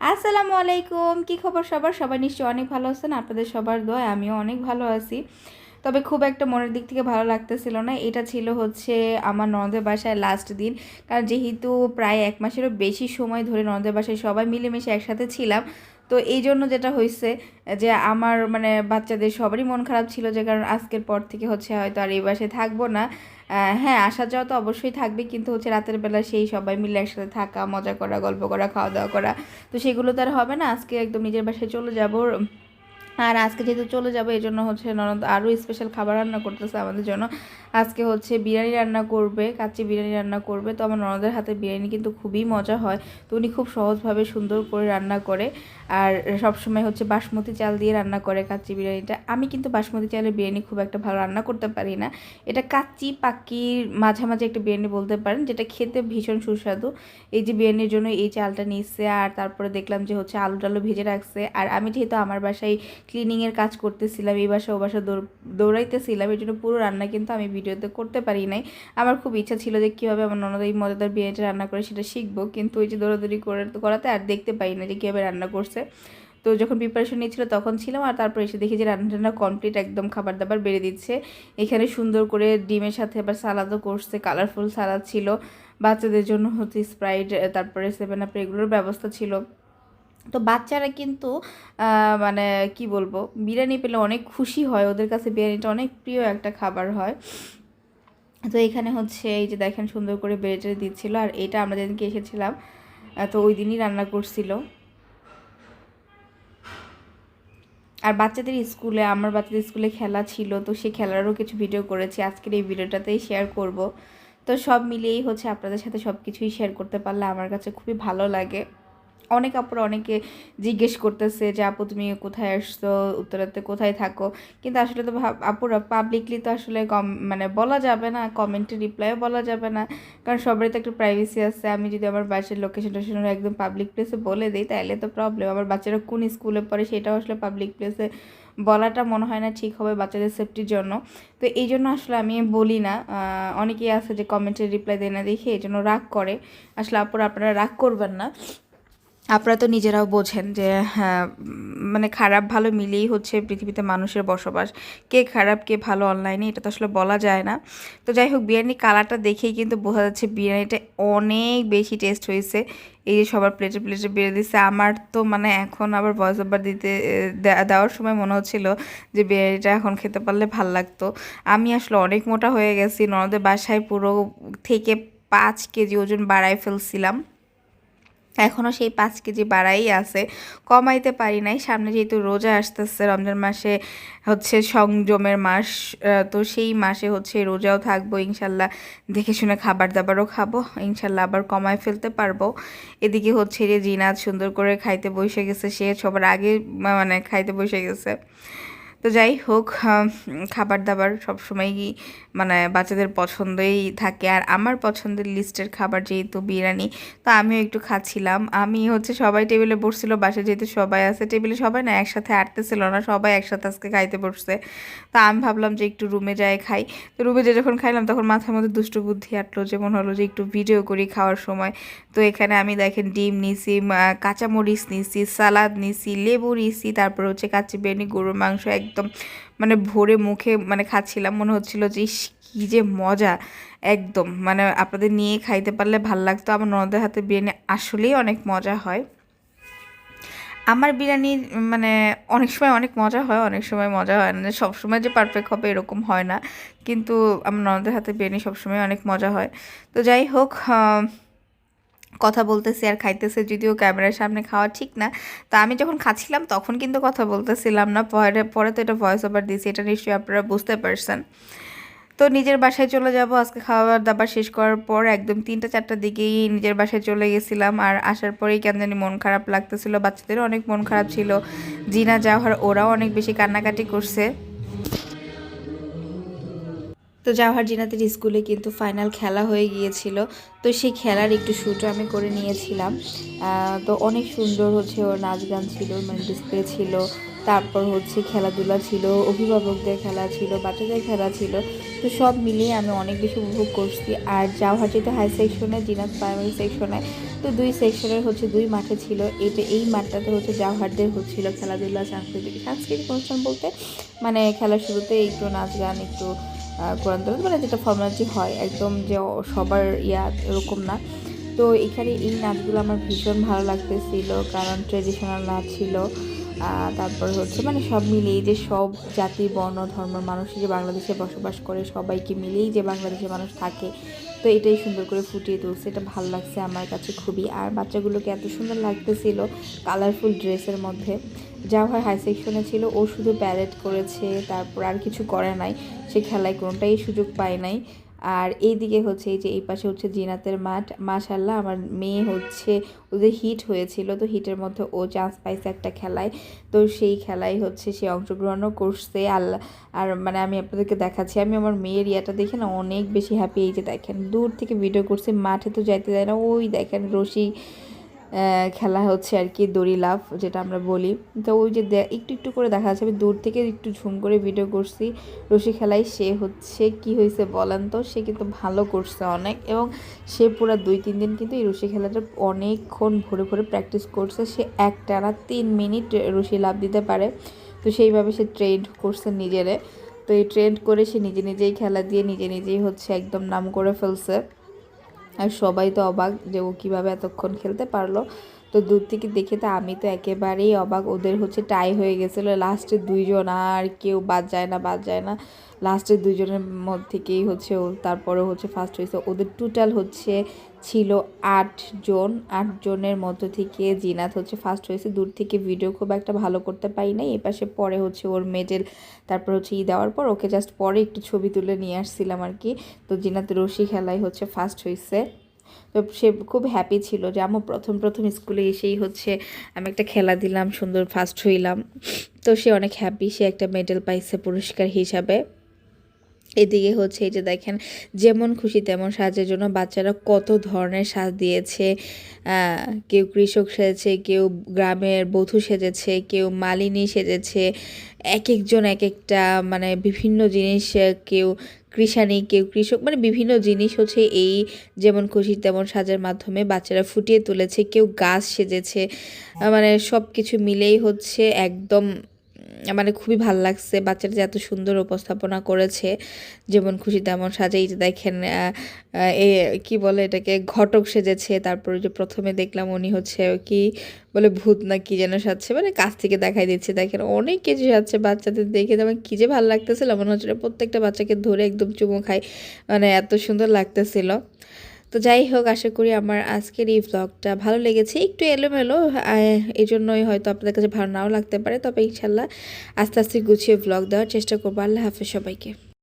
আসসালামু আলাইকুম। কি খবর সবার? সবাই নিশ্চয়ই অনেক ভালো আছেন। আপনাদের সবার দোয়া আমিও অনেক ভালো আছি। তবে খুব একটা মনের দিক থেকে ভালো লাগতেছিল না। এটা ছিল হচ্ছে আমার ননদের বাসায় লাস্ট দিন। কারণ যেহেতু প্রায় এক মাসেরও বেশি সময় ধরে ননদের বাসায় সবাই মিলেমিশে একসাথে ছিলাম, তো এই জন্য যেটা হয়েছে যে আমার মানে বাচ্চাদের সবারই মন খারাপ ছিল যে কারণ আজকের পর থেকে হচ্ছে হয়তো আর এই বাসায় থাকব না। হ্যাঁ আসা যাওয়া তো অবশ্যই থাকবে কিন্তু হচ্ছে রাতের বেলা সেই সবাই মিলে একসাথে থাকা, মজা করা, গল্প করা, খাওয়া দাওয়া করা, তো সেগুলো তো আর হবে না। আজকে একদম নিজের বাসায় চলে যাব। আর আজকে যেহেতু চলে যাব, এই জন্য হচ্ছে ননদ আরও স্পেশাল খাবার রান্না করতেছে আমাদের জন্য। আজকে হচ্ছে বিরিয়ানি রান্না করবে, কাচ্চি বিরিয়ানি রান্না করবে। তো আমার ননদের হাতে বিরিয়ানি কিন্তু খুবই মজা হয়। তো উনি খুব সহজভাবে সুন্দর করে রান্না করে। আর সবসময় হচ্ছে বাসমতি চাল দিয়ে রান্না করে কাচ্চি বিরিয়ানিটা। আমি কিন্তু বাসমতি চালের বিরিয়ানি খুব একটা ভালো রান্না করতে পারি না। এটা কাচ্চি পাকির মাঝামাঝি একটা বিরিয়ানি বলতে পারেন, যেটা খেতে ভীষণ সুস্বাদু। এই যে বিরিয়ানির জন্য এই চালটা নিচ্ছে, আর তারপরে দেখলাম যে হচ্ছে আলু টালু ভেজে রাখছে। আর আমি যেহেতু আমার বাসায় ক্লিনিংয়ের কাজ করতেছিলাম, এই বাসা ও বাসা দৌড়াইতেছিলাম এই জন্য পুরো রান্না কিন্তু আমি ভিডিওতে করতে পারি নাই। আমার খুব ইচ্ছা ছিল যে কীভাবে আমার ননদ এই মজাদার বিরিয়ানিটা রান্না করে সেটা শিখব, কিন্তু ওই যে দৌড়াদৌড়ি করে, করাতে আর দেখতে পাই না যে কীভাবে রান্না করছে। তো যখন প্রিপারেশন নিচ্ছিল তখন ছিলাম, আর তারপর এসে দেখি যে রান্না টান্না কমপ্লিট একদম খাবার দাবার বেড়ে দিচ্ছে। এখানে সুন্দর করে ডিমের সাথে আবার সালাদও করছে কালারফুল সালাদ ছিল। বাচ্চাদের জন্য হচ্ছে স্প্রাইট তারপরে সেভেন আপ এগুলোর ব্যবস্থা ছিল। তো বাচ্চারা কিন্তু মানে কি বলব, বিরিয়ানি পেলে অনেক খুশি হয়। ওদের কাছে বিরিয়ানিটা অনেক প্রিয় একটা খাবার হয়। তো এখানে হচ্ছে এই যে দেখেন সুন্দর করে বেড়ে দিচ্ছিল। আর এটা আমরা যেদিনকে এসেছিলাম তো ওই দিনই রান্না করছিল। আর বাচ্চাদের স্কুলে, আমার বাচ্চাদের স্কুলে খেলা ছিল, তো সেই খেলারও কিছু ভিডিও করেছি। আজকের এই ভিডিওটাতেই শেয়ার করব। তো সব মিলিয়েই হচ্ছে আপনাদের সাথে সব কিছুই শেয়ার করতে পারলে আমার কাছে খুবই ভালো লাগে। অনেক আপুরা অনেকে জিজ্ঞেস করতেছে যে, আপু, তুমি কোথায় আসছো? উত্তরাতে কোথায় থাকো? কিন্তু আসলে তো আপুরা পাবলিকলি তো আসলে কম মানে বলা যাবে না কমেন্টে রিপ্লাইও বলা যাবে না। কারণ সবারই তো একটা প্রাইভেসি আছে। আমি যদি আমার বাসার লোকেশন টোকেশন একদম পাবলিক প্লেসে বলে দিই তাহলে তো প্রবলেম আমার বাচ্চারা কোন স্কুলে পড়ে সেটাও আসলে পাবলিক প্লেসে বলাটা মনে হয় না ঠিক হবে বাচ্চাদের সেফটির জন্য। তো এই জন্য আসলে আমি বলি না। অনেকেই আছে যে কমেন্টের রিপ্লাই দেয় না দেখে এই জন্য রাগ করে। আসলে আপুরা, আপনারা রাগ করবেন না। আপনারা তো নিজেরাও বোঝেন যে হ্যাঁ মানে খারাপ ভালো মিলিয়েই হচ্ছে পৃথিবীতে মানুষের বসবাস। কে খারাপ, কে ভালো অনলাইনে এটা তো আসলে বলা যায় না। তো যাই হোক, বিরিয়ানি কালারটা দেখেই কিন্তু বোঝা যাচ্ছে বিরিয়ানিটা অনেক বেশি টেস্ট হয়েছে। এই যে সবার প্লেটে প্লেটে বেড়ে দিচ্ছে আমার তো মানে এখন আবার ভয়েস ওভার দিতে দেওয়ার সময় মনে হচ্ছিল যে বিরিয়ানিটা এখন খেতে পারলে ভালো লাগতো। আমি আসলে অনেক মোটা হয়ে গেছি। ননদের বাসায় পুরো থেকে পাঁচ কেজি ওজন বাড়ায় ফেলছিলাম। এখনও সেই পাঁচ কেজি বাড়াই আছে। কমাইতে পারি নাই। সামনে যেহেতু রোজা আসতেছে, রমজান মাসে হচ্ছে সংযমের মাস তো সেই মাসে হচ্ছে রোজাও থাকব, ইনশাল্লাহ। দেখে শুনে খাবার দাবারও খাব, ইনশাল্লাহ আবার কমায় ফেলতে পারব। এদিকে হচ্ছে যে জিনাত সুন্দর করে খাইতে বসে গেছে, সে সবার আগে মানে খাইতে বসে গেছে। তো যাই হোক খাবার দাবার সবসময়ই মানে বাচ্চাদের পছন্দই থাকে। আর আমার পছন্দের লিস্টের খাবার যেহেতু বিরিয়ানি, তো আমিও একটু খাচ্ছিলাম। আমি হচ্ছে সবাই টেবিলে বসছিল, বাসায় যেহেতু সবাই আছে, টেবিলে সবাই না একসাথে আটতেছিল না, সবাই একসাথে আজকে খাইতে বসছে। তো আমি ভাবলাম যে একটু রুমে যাই, খাই। তো রুমে যে যখন খাইলাম, তখন মাথার মধ্যে দুষ্টু বুদ্ধি আটলো যে মনে হলো যে একটু ভিডিও করি খাওয়ার সময়। তো এখানে আমি দেখেন ডিম নিছি কাঁচামরিচ নিছি, সালাদ নিছি, লেবু নিছি, তারপর হচ্ছে কাঁচি বিরিয়ানি, গরুর মাংস একদম মানে ভরে মুখে মানে খাচ্ছিলাম, মনে হচ্ছিল যে কি যে মজা। একদম মানে আপনাদের নিয়ে খাইতে পারলে ভালো লাগতো। আমার ননদের হাতে বিরিয়ানি আসলেই অনেক মজা হয়। আমার বিরিয়ানি মানে অনেক সময় অনেক মজা হয়, অনেক সময় মজা হয় না। সব সময় যে পারফেক্ট হবে এরকম হয় না। কিন্তু আমার ননদের হাতে বিরিয়ানি সবসময় অনেক মজা হয়। তো যাই হোক কথা বলতেছি আর খাইতেছে যদিও ক্যামেরার সামনে খাওয়া ঠিক না। তা আমি যখন খাচ্ছিলাম তখন কিন্তু কথা বলতেছিলাম না, পরে পরে তো এটা ভয়েস ওভার দিয়েছি, এটা নিশ্চয়ই আপনারা বুঝতে পারছেন। তো নিজের বাসায় চলে যাব, আজকে খাবার দাবার শেষ করার পর একদম তিনটা চারটার দিকেই নিজের বাসায় চলে গেছিলাম আর আসার পরেই কেন জানি মন খারাপ লাগতেছিল, বাচ্চাদেরও অনেক মন খারাপ ছিল, জিনা যাওয়ার ওরাও অনেক বেশি কান্নাকাটি করছে। তো জাওহার জিনাতের স্কুলে কিন্তু ফাইনাল খেলা হয়ে গিয়েছিল। তো সেই খেলার একটু শ্যুটও আমি করে নিয়েছিলাম। তো অনেক সুন্দর হচ্ছে ওর নাচ গান ছিল মানে ডিসপ্লে ছিল। তারপর হচ্ছে খেলাধুলা ছিল, অভিভাবকদের খেলা ছিল, বাচ্চাদের খেলা ছিল। তো সব মিলিয়ে আমি অনেক বেশি উপভোগ করছি। আর জাওহাটিতে হাই সেকশনে জিনাত প্রাইমারি সেকশনে তো দুই সেকশনের হচ্ছে দুই মাঠে ছিল। এটা এই মাঠটাতে হচ্ছে জাওহারদের হচ্ছিল খেলাধুলা, সাংস্কৃতিক সাংস্কৃতিক অনুষ্ঠান বলতে মানে খেলার শুরুতে একটু নাচ গান, একটু কোরআন তোলাত মানে যেটা ফর্মালিটি হয়, একদম যে সবার ইয়া এরকম না। তো এখানে এই নাচগুলো আমার ভীষণ ভালো লাগতেছিল, কারণ ট্রেডিশনাল নাচ ছিল। তারপর হচ্ছে মানে সব মিলিয়ে যে সব জাতি, বর্ণ ধর্মের মানুষ যে বাংলাদেশে বসবাস করে, সবাইকে মিলেই যে বাংলাদেশের মানুষ থাকে, তো এটাই সুন্দর করে ফুটিয়ে তুলছে। এটা ভালো লাগছে আমার কাছে খুবই। আর বাচ্চাগুলোকে এত সুন্দর লাগতেছিল কালারফুল ড্রেসের মধ্যে। যা হয় হাই সেকশনে ছিল, ও শুধু প্যারেড করেছে, তারপর আর কিছু করে নাই, সে খেলায় কোনোটাই সুযোগ পায় নাই। আর এইদিকে হচ্ছে এই যে এই পাশে হচ্ছে জিনাতের মাঠ। মাশাল্লাহ আমার মেয়ে হচ্ছে ওদের হিট হয়েছিল, তো হিটের মধ্যে ও চান্স পাইছে একটা খেলায়। তো সেই খেলায় হচ্ছে সে অংশগ্রহণও করছে। আল্লাহ আর মানে আমি আপনাদেরকে দেখাচ্ছি, আমি আমার মেয়ের ইয়াটা দেখে না অনেক বেশি হ্যাপি এই যে দেখেন, দূর থেকে ভিডিও করছে, মাঠে তো যাইতে দেয় না, ওই দেখেন রশি খেলা হচ্ছে আর কি, দড়ি লাফ যেটা আমরা বলি। তো ওই যে একটু একটু করে দেখা যাচ্ছে, আমি দূর থেকে একটু ঝুম করে ভিডিও করছি। রশি খেলায় সে হচ্ছে কি হয়েছে বলেন তো, সে কিন্তু ভালো করছে অনেক এবং সে পুরো দুই, তিন দিন কিন্তু এই রশি খেলাটা অনেকক্ষণ ভরে ভরে প্র্যাকটিস করছে। সে একটানা তিন মিনিট রশি লাভ দিতে পারে। তো সেইভাবে সে ট্রেন্ড করছে নিজেরে। তো এই ট্রেন্ড করে সে নিজে নিজেই খেলা দিয়ে নিজে নিজেই হচ্ছে একদম নাম করে ফেলছে। আর সবাই তো অবাক যে ও কীভাবে এতক্ষণ খেলতে পারল। তো দূর থেকে দেখে তো আমি তো একেবারেই অবাক। ওদের হচ্ছে টাই হয়ে গেছিল লাস্টে দুইজন, আর কেউ বাদ যায় না, বাদ যায় না। লাস্টে দুইজনের মধ্যে থেকেই হচ্ছে ও তারপরে হচ্ছে ফার্স্ট হয়েছে। ওদের টোটাল হচ্ছে ছিল আটজন আটজনের আট মধ্য থেকে জিনাত হচ্ছে ফার্স্ট হয়েছে। দূর থেকে ভিডিও খুব একটা ভালো করতে পারি নাই। এপাশে পরে হচ্ছে ওর মেডেল তারপর হচ্ছে ই দেওয়ার পর ওকে জাস্ট পরে একটু ছবি তুলে নিয়ে আসছিলাম আর কি। তো জিনাত রশি খেলায় হচ্ছে ফার্স্ট হয়েছে। তো সে খুব হ্যাপি ছিল যে আমার প্রথম প্রথম স্কুলে এসেই হচ্ছে আমি একটা খেলা দিলাম, সুন্দর ফার্স্ট হইলাম। তো সে অনেক হ্যাপি সে একটা মেডেল পাইছে পুরস্কার হিসাবে। এদিকে হচ্ছে এই যে দেখেন, যেমন খুশি তেমন সাজের জন্য বাচ্চারা কত ধরনের সাজ দিয়েছে। কেউ কৃষক সেজেছে, কেউ গ্রামের বধূ সেজেছে, কেউ মালিনী সেজেছে এক একজন এক একটা মানে বিভিন্ন জিনিস, কেউ কৃষানি, কেউ কৃষক মানে বিভিন্ন জিনিস হচ্ছে এই যেমন খুশি তেমন সাজার মাধ্যমে বাচ্চারা ফুটিয়ে তুলেছে, কেউ গাছ সেজেছে। মানে সব কিছু মিলেই হচ্ছে একদম মানে খুবই ভালো লাগছে। বাচ্চাটা যে এত সুন্দর উপস্থাপনা করেছে, যেমন খুশি তেমন সাজে এই যে দেখেন এ, কি বলে এটাকে, ঘটক সেজেছে। তারপরে যে প্রথমে দেখলাম উনি হচ্ছে কি বলে ভূত না কি যেন সাজছে মানে কাছ থেকে দেখাই দিচ্ছে। দেখেন অনেক কিছু সাজছে বাচ্চাদের দেখে আমার কী যে ভালো লাগতেছিল। মনে হচ্ছিল প্রত্যেকটা বাচ্চাকে ধরে একদম চুমু খাই মানে এত সুন্দর লাগতেছিল। তো যাই হোক, আশা করি আমার আজকের এই ব্লগটা ভালো লেগেছে। একটু এলোমেলো এই জন্যই হয়তো আপনাদের কাছে ভালো নাও লাগতে পারে, তবে ইনশাল্লাহ আস্তে আস্তে গুছিয়ে ব্লগ দেওয়ার চেষ্টা করব। আল্লাহ হাফেজ সবাইকে।